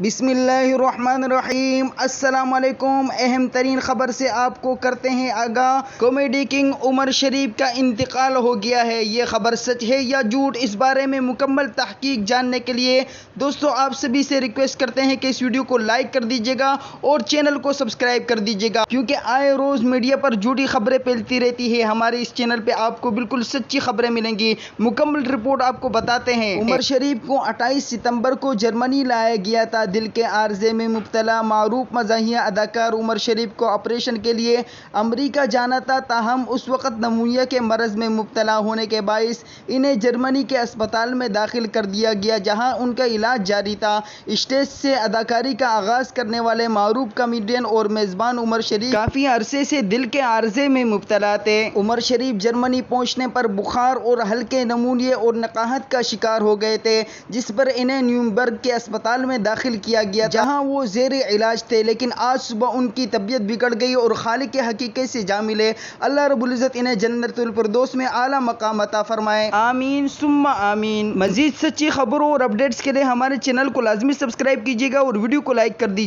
بسم اللہ الرحمن الرحیم۔ السلام علیکم۔ اہم ترین خبر سے آپ کو کرتے ہیں آگاہ۔ کامیڈی کنگ عمر شریف کا انتقال ہو گیا ہے۔ یہ خبر سچ ہے یا جھوٹ؟ اس بارے میں مکمل تحقیق جاننے کے لیے دوستو، آپ سبھی سے ریکویسٹ کرتے ہیں کہ اس ویڈیو کو لائک کر دیجیے گا اور چینل کو سبسکرائب کر دیجیے گا۔ کیونکہ آئے روز میڈیا پر جھوٹی خبریں پھیلتی رہتی ہے ہمارے اس چینل پہ آپ کو بالکل سچی خبریں ملیں گی۔ مکمل رپورٹ آپ کو بتاتے ہیں۔ عمر شریف کو اٹھائیس ستمبر کو جرمنی لایا گیا تھا۔ دل کے عارضے میں مبتلا معروف مزاحیہ اداکار عمر شریف کو آپریشن کے لیے امریکہ جانا تھا، تاہم اس وقت نمونیا کے مرض میں مبتلا ہونے کے باعث انہیں جرمنی کے اسپتال میں داخل کر دیا گیا، جہاں ان کا علاج جاری تھا۔ اسٹیج سے اداکاری کا آغاز کرنے والے معروف کامیڈین اور میزبان عمر شریف کافی عرصے سے دل کے عارضے میں مبتلا تھے۔ عمر شریف جرمنی پہنچنے پر بخار اور ہلکے نمونیے اور نقاہت کا شکار ہو گئے تھے، جس پر انہیں نیومبرگ کے اسپتال میں داخل کیا گیا جہاں وہ زیر علاج تھے، لیکن آج صبح ان کی طبیعت بگڑ گئی اور خالق حقیقت سے جا ملے۔ اللہ رب العزت انہیں جنت الفردوس میں اعلیٰ مقام عطا فرمائے۔ آمین سما آمین۔ مزید سچی خبروں اور اپڈیٹس کے لیے ہمارے چینل کو لازمی سبسکرائب کیجیے گا اور ویڈیو کو لائک کر دیجیے۔